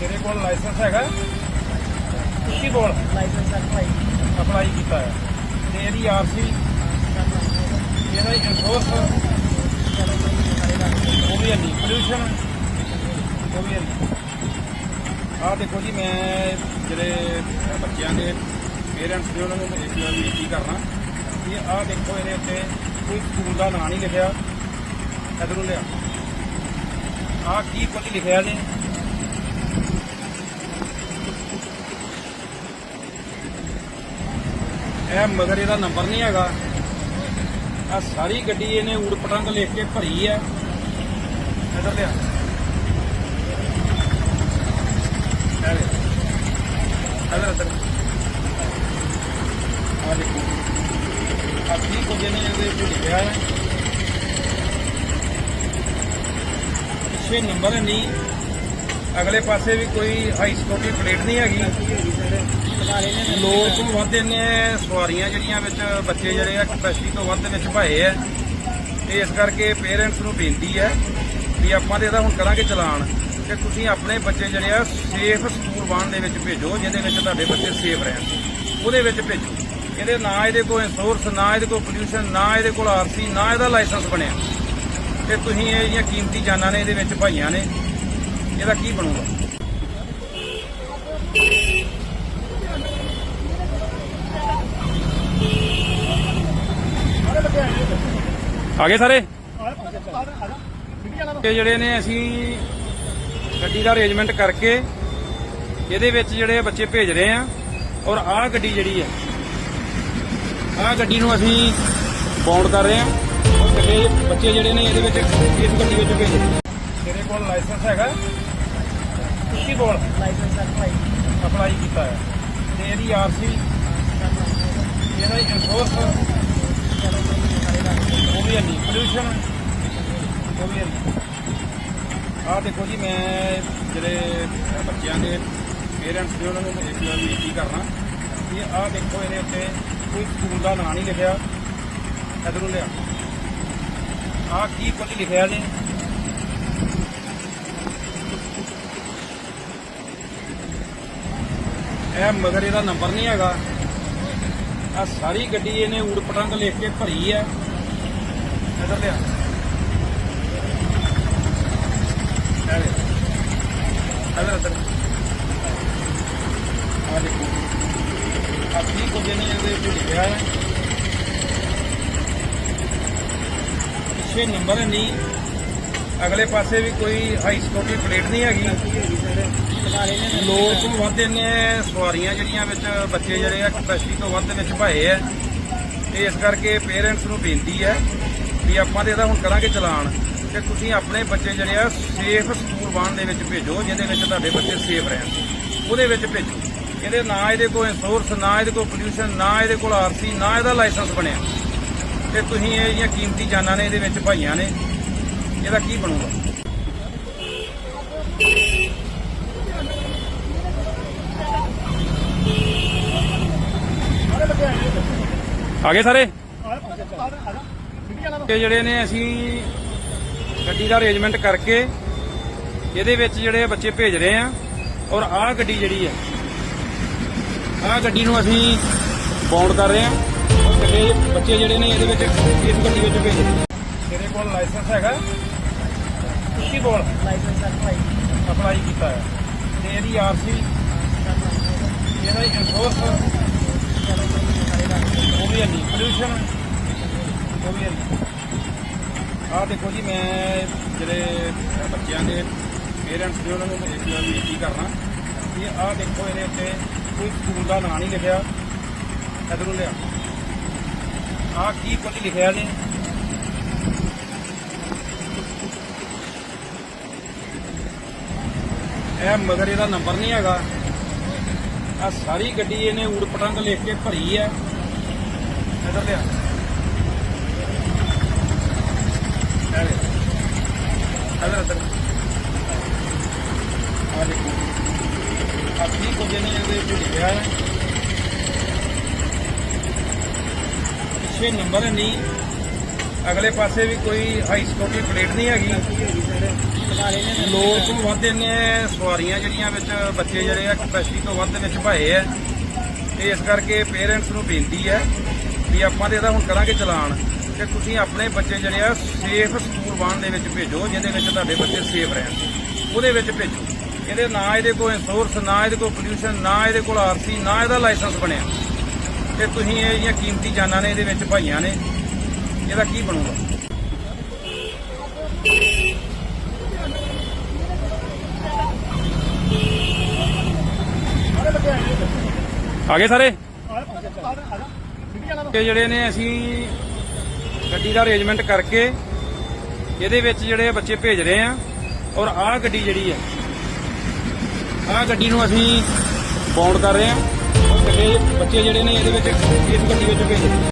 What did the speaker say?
ਤੇਰੇ ਕੋਲ ਲਾਇਸੈਂਸ ਹੈਗਾ। ਕੀ ਕੋਲ? ਲਾਇਸੈਂਸ ਅਪਲਾਈ ਅਪਲਾਈ ਕੀਤਾ ਹੈ। ਤੇ ਇਹਦੀ ਆਰਸੀ ਇਹਦਾ ਇੰਸ਼ੋਰੈਂਸ ਉਹ ਵੀ ਹੈ ਨਹੀਂ। ਪੋਲੂਸ਼ਨ ਉਹ ਵੀ ਹੈ ਨਹੀਂ। ਆਹ ਦੇਖੋ ਜੀ ਮੈਂ ਜਿਹੜੇ ਬੱਚਿਆਂ ਦੇ ਪੇਰੈਂਟਸ ਦੇ ਉਹਨਾਂ ਨੂੰ ਇੱਕ ਬੇਨਤੀ ਕਰਨਾ। ਕਿ ਆਹ ਦੇਖੋ ਇਹਦੇ ਉੱਤੇ ਕੋਈ ਸਕੂਲ ਦਾ ਨਾਂ ਨਹੀਂ ਲਿਖਿਆ। ਇਧਰੋਂ ਲਿਆ। ਆਹ ਕੀ ਕੁਝ ਲਿਖਿਆ ਜੀ ਇਹ ਮਗਰ ਇਹਦਾ ਨੰਬਰ ਨਹੀਂ ਹੈਗਾ। ਆ ਸਾਰੀ ਗੱਡੀ ਇਹਨੇ ਊੜ ਪਟੰਗ ਲਿਖ ਕੇ ਭਰੀ ਹੈ। ਇਧਰ ਲਿਆ। ਇਧਰ ਇਧਰ। ਆ ਦੇਖੋ। ਆ ਕੀ ਕੁਝ ਇਹਨੇ ਇਹਦੇ ਉੱਤੇ ਲਿਖਿਆ ਹੈ। ਪਿੱਛੇ ਨੰਬਰ ਨਹੀਂ ਅਗਲੇ ਪਾਸੇ ਵੀ ਕੋਈ ਹਾਈ ਸਕਿਉਰਟੀ ਪਲੇਟ ਨਹੀਂ ਹੈਗੀ। ਲੋਕ ਤੋਂ ਵੱਧ ਇਹਨੇ ਸਵਾਰੀਆਂ ਜਿਹੜੀਆਂ ਵਿੱਚ ਬੱਚੇ ਜਿਹੜੇ ਆ ਕਪੈਸਿਟੀ ਤੋਂ ਵੱਧ ਵਿੱਚ ਭਾਏ ਆ। ਤੇ ਇਸ ਕਰਕੇ ਪੇਰੈਂਟਸ ਨੂੰ ਬੇਨਤੀ ਹੈ ਵੀ ਆਪਾਂ ਤੇ ਇਹਦਾ ਹੁਣ ਕਰਾਂਗੇ ਚਲਾਨ ਕਿ ਤੁਸੀਂ ਆਪਣੇ ਬੱਚੇ ਜਿਹੜੇ ਆ ਸੇਫ ਸਕੂਲ ਵਾਹਨ ਦੇ ਵਿੱਚ ਭੇਜੋ, ਜਿਹਦੇ ਵਿੱਚ ਤੁਹਾਡੇ ਬੱਚੇ ਸੇਫ ਰਹਿਣ। ਉਹਦੇ ਵਿੱਚ ਭੇਜੋ। ਇਹਦੇ ਨਾ ਇਹਦੇ ਕੋਲ ਇੰਸ਼ੋਰੈਂਸ ਨਾ ਇਹਦੇ ਕੋਲ ਪੋਲੂਸ਼ਨ ਨਾ ਇਹਦੇ ਕੋਲ ਆਰਸੀ ਨਾ ਇਹਦਾ ਲਾਇਸੈਂਸ ਬਣਿਆ। ਤੇ ਤੁਸੀਂ ਇਹ ਜਿਹੜੀਆਂ ਕੀਮਤੀ ਜਾਨਾਂ ਨੇ ਇਹਦੇ ਵਿੱਚ ਭਾਈਆਂ ਨੇ, ਇਹਦਾ ਕੀ ਬਣੂਗਾ? ਆ ਗਏ ਸਾਰੇ ਇਹ ਜਿਹੜੇ ਨੇ ਅਸੀਂ ਗੱਡੀ ਦਾ ਅਰੇਂਜਮੈਂਟ ਕਰਕੇ ਇਹਦੇ ਵਿੱਚ ਜਿਹੜੇ ਬੱਚੇ ਭੇਜ ਰਹੇ ਆ ਔਰ ਆਹ ਗੱਡੀ ਜਿਹੜੀ ਹੈ ਆਹ ਗੱਡੀ ਨੂੰ ਅਸੀਂ ਬਾਉਂਡ ਕਰ ਰਹੇ ਆ ਔਰ ਬੱਚੇ ਜਿਹੜੇ ਨੇ ਇਹਦੇ ਵਿੱਚ ਇਸ ਗੱਡੀ ਵਿੱਚ ਭੇਜ ਰਹੇ ਤੇਰੇ ਕੋਲ ਲਾਇਸੈਂਸ ਹੈਗਾ ਕੀ ਕੋਲ ਲਾਇਸੈਂਸ ਅਪਲਾਈ ਅਪਲਾਈ ਕੀਤਾ ਹੈ ਤੇ ਇਹਦੀ ਆਰਸੀ ਇਹਦਾ ਇੰਸ਼ੋਰੈਂਸ ਉਹ ਵੀ ਹੈ ਨਹੀਂ ਪੋਲੂਸ਼ਨ ਉਹ ਵੀ ਹੈ ਨਹੀਂ ਆਹ ਦੇਖੋ ਜੀ ਮੈਂ ਜਿਹੜੇ ਬੱਚਿਆਂ ਦੇ ਪੇਰੈਂਟਸ ਨੇ ਉਹਨਾਂ ਨੂੰ ਇੱਕ ਬੇਨਤੀ ਕਰਨਾ ਕਿ ਆਹ ਦੇਖੋ ਇਹਦੇ ਉੱਤੇ ਕੋਈ ਸਕੂਲ ਦਾ ਨਾਂ ਨਹੀਂ ਲਿਖਿਆ ਇਧਰੋਂ ਲਿਆ ਆਹ ਕੀ ਕੁਝ ਲਿਖਿਆ ਜੀ ਇਹ ਮਗਰ ਇਹਦਾ ਨੰਬਰ ਨਹੀਂ ਹੈਗਾ। ਆ ਸਾਰੀ ਗੱਡੀ ਇਹਨੇ ਊੜ ਪਟੰਗ ਲਿਖ ਕੇ ਭਰੀ ਹੈ ਇਧਰ ਲਿਆ। ਇਧਰ ਇਧਰ। ਆ ਦੇਖੋ। ਆ ਕੀ ਕੁਝ ਨੇ ਇਹਦੇ ਵਿੱਚ ਲਿਖਿਆ ਹੈ ਪਿੱਛੇ ਨੰਬਰ ਨਹੀਂ ਅਗਲੇ ਪਾਸੇ ਵੀ ਕੋਈ ਹਾਈ ਸਕਿਉਰਟੀ ਪਲੇਟ ਨਹੀਂ ਹੈਗੀ। ਲੋਕ ਤੋਂ ਵੱਧ ਇਹਨੇ ਸਵਾਰੀਆਂ ਜਿਹੜੀਆਂ ਵਿੱਚ ਬੱਚੇ ਜਿਹੜੇ ਆ ਕਪੈਸਿਟੀ ਤੋਂ ਵੱਧ ਵਿੱਚ ਭਾਏ ਆ। ਤੇ ਇਸ ਕਰਕੇ ਪੇਰੈਂਟਸ ਨੂੰ ਬੇਨਤੀ ਹੈ ਵੀ ਆਪਾਂ ਤੇ ਇਹਦਾ ਹੁਣ ਕਰਾਂਗੇ ਚਲਾਨ ਕਿ ਤੁਸੀਂ ਆਪਣੇ ਬੱਚੇ ਜਿਹੜੇ ਆ ਸੇਫ ਸਕੂਲ ਵਾਹਨ ਦੇ ਵਿੱਚ ਭੇਜੋ, ਜਿਹਦੇ ਵਿੱਚ ਤੁਹਾਡੇ ਬੱਚੇ ਸੇਫ ਰਹਿਣ। ਉਹਦੇ ਵਿੱਚ ਭੇਜੋ। ਇਹਦੇ ਨਾ ਇਹਦੇ ਕੋਲ ਇੰਸ਼ੋਰੈਂਸ ਨਾ ਇਹਦੇ ਕੋਲ ਪੋਲੂਸ਼ਨ ਨਾ ਇਹਦੇ ਕੋਲ ਆਰਸੀ ਨਾ ਇਹਦਾ ਲਾਇਸੈਂਸ ਬਣਿਆ। ਤੇ ਤੁਸੀਂ ਇਹ ਜਿਹੜੀਆਂ ਕੀਮਤੀ ਜਾਨਾਂ ਨੇ ਇਹਦੇ ਵਿੱਚ ਭਾਈਆਂ ਨੇ। ਇਹਦਾ ਕੀ ਬਣੂਗਾ? ਆ ਗਏ ਸਾਰੇ? ਇਹ ਜਿਹੜੇ ਨੇ ਅਸੀਂ ਗੱਡੀ ਦਾ ਅਰੇਂਜਮੈਂਟ ਕਰਕੇ ਇਹਦੇ ਵਿੱਚ ਜਿਹੜੇ ਬੱਚੇ ਭੇਜ ਰਹੇ ਆ ਔਰ ਆਹ ਗੱਡੀ ਜਿਹੜੀ ਹੈ ਆਹ ਗੱਡੀ ਨੂੰ ਅਸੀਂ ਬਾਉਂਡ ਕਰ ਰਹੇ ਆ ਔਰ ਬੱਚੇ ਜਿਹੜੇ ਨੇ ਇਹਦੇ ਵਿੱਚ ਇਸ ਗੱਡੀ ਵਿੱਚ ਭੇਜ ਰਹੇ। ਤੇਰੇ ਕੋਲ ਲਾਇਸੈਂਸ ਹੈਗਾ? ਕੀ ਕੋਲ? ਲਾਇਸੈਂਸ ਅਪਲਾਈ ਅਪਲਾਈ ਕੀਤਾ ਹੈ। ਤੇ ਇਹਦੀ ਆਰਸੀ ਇਹਦਾ ਇੰਸ਼ੋਰੈਂਸ ਉਹ ਵੀ ਹੈ ਨਹੀਂ ਪੋਲੂਸ਼ਨ ਉਹ ਵੀ ਹੈ ਨਹੀਂ ਆਹ ਦੇਖੋ ਜੀ ਮੈਂ ਜਿਹੜੇ ਬੱਚਿਆਂ ਦੇ ਪੇਰੈਂਟਸ ਨੇ ਉਹਨਾਂ ਨੂੰ ਇੱਕ ਬੇਨਤੀ ਕਰਨਾ ਕਿ ਆਹ ਦੇਖੋ ਇਹਦੇ ਉੱਤੇ ਕੋਈ ਸਕੂਲ ਦਾ ਨਾਂ ਨਹੀਂ ਲਿਖਿਆ ਇਧਰੋਂ ਲਿਆ ਆਹ ਕੀ ਕੁਝ ਲਿਖਿਆ ਜੀ ਇਹ ਮਗਰ ਇਹਦਾ ਨੰਬਰ ਨਹੀਂ ਹੈਗਾ। ਆ ਸਾਰੀ ਗੱਡੀ ਇਹਨੇ ਊੜ ਪਟੰਗ ਲਿਖ ਕੇ ਭਰੀ ਹੈ। ਇਧਰ ਲਿਆ। ਅਰੇ ਇਧਰ। ਆ ਦੇਖੋ। ਆ ਕੀ ਕੁਝ ਨੇ ਇਹਦੇ ਵਿੱਚ ਲਿਖਿਆ ਹੈ। ਪਿੱਛੇ ਨੰਬਰ ਨਹੀਂ ਅਗਲੇ ਪਾਸੇ ਵੀ ਕੋਈ ਹਾਈ ਸਕਿਉਰਟੀ ਪਲੇਟ ਨਹੀਂ ਹੈਗੀ। ਨਾਲੇ ਨੇ ਤੋਂ ਵੱਧ ਇਹਨੇ ਸਵਾਰੀਆਂ ਜਿਹੜੀਆਂ ਵਿੱਚ ਬੱਚੇ ਜਿਹੜੇ ਆ ਕਪੈਸਿਟੀ ਤੋਂ ਵੱਧ ਵਿੱਚ ਭਾਏ ਆ। ਤੇ ਇਸ ਕਰਕੇ ਪੇਰੈਂਟਸ ਨੂੰ ਬੇਨਤੀ ਹੈ ਵੀ ਆਪਾਂ ਤੇ ਇਹਦਾ ਹੁਣ ਕਰਾਂਗੇ ਚਲਾਨ ਕਿ ਤੁਸੀਂ ਆਪਣੇ ਬੱਚੇ ਜਿਹੜੇ ਆ ਸੇਫ ਸਕੂਲ ਵਾਹਨ ਦੇ ਵਿੱਚ ਭੇਜੋ, ਜਿਹਦੇ ਵਿੱਚ ਤੁਹਾਡੇ ਬੱਚੇ ਸੇਫ ਰਹਿਣ। ਉਹਦੇ ਵਿੱਚ ਭੇਜੋ। ਇਹਦੇ ਨਾ ਇਹਦੇ ਕੋਲ ਇੰਸ਼ੋਰੈਂਸ ਨਾ ਇਹਦੇ ਕੋਲ ਪੋਲਿਊਸ਼ਨ ਨਾ ਇਹਦੇ ਕੋਲ ਆਰਸੀ ਨਾ ਇਹਦਾ ਲਾਇਸੈਂਸ ਬਣਿਆ। ਤੇ ਤੁਸੀਂ ਇਹ ਜਿਹੜੀਆਂ ਕੀਮਤੀ ਜਾਨਾਂ ਨੇ, ਇਹਦੇ ਵਿੱਚ ਭਾਈਆਂ ਨੇ, ਇਹਦਾ ਕੀ ਬਣੂਗਾ? ਆ ਗਏ ਸਾਰੇ? ਤੇ ਜਿਹੜੇ ਨੇ ਅਸੀਂ ਗੱਡੀ ਦਾ ਅਰੇਂਜਮੈਂਟ ਕਰਕੇ ਇਹਦੇ ਵਿੱਚ ਜਿਹੜੇ ਬੱਚੇ ਭੇਜ ਰਹੇ ਆ ਔਰ ਆਹ ਗੱਡੀ ਜਿਹੜੀ ਹੈ ਆਹ ਗੱਡੀ ਨੂੰ ਅਸੀਂ ਬਾਉਂਡ ਕਰ ਰਹੇ ਆ ਬੱਚੇ ਜਿਹੜੇ ਨੇ ਇਹਦੇ ਵਿੱਚ ਇਸ ਗੱਡੀ ਵਿੱਚ ਭੇਜ ਰਹੇ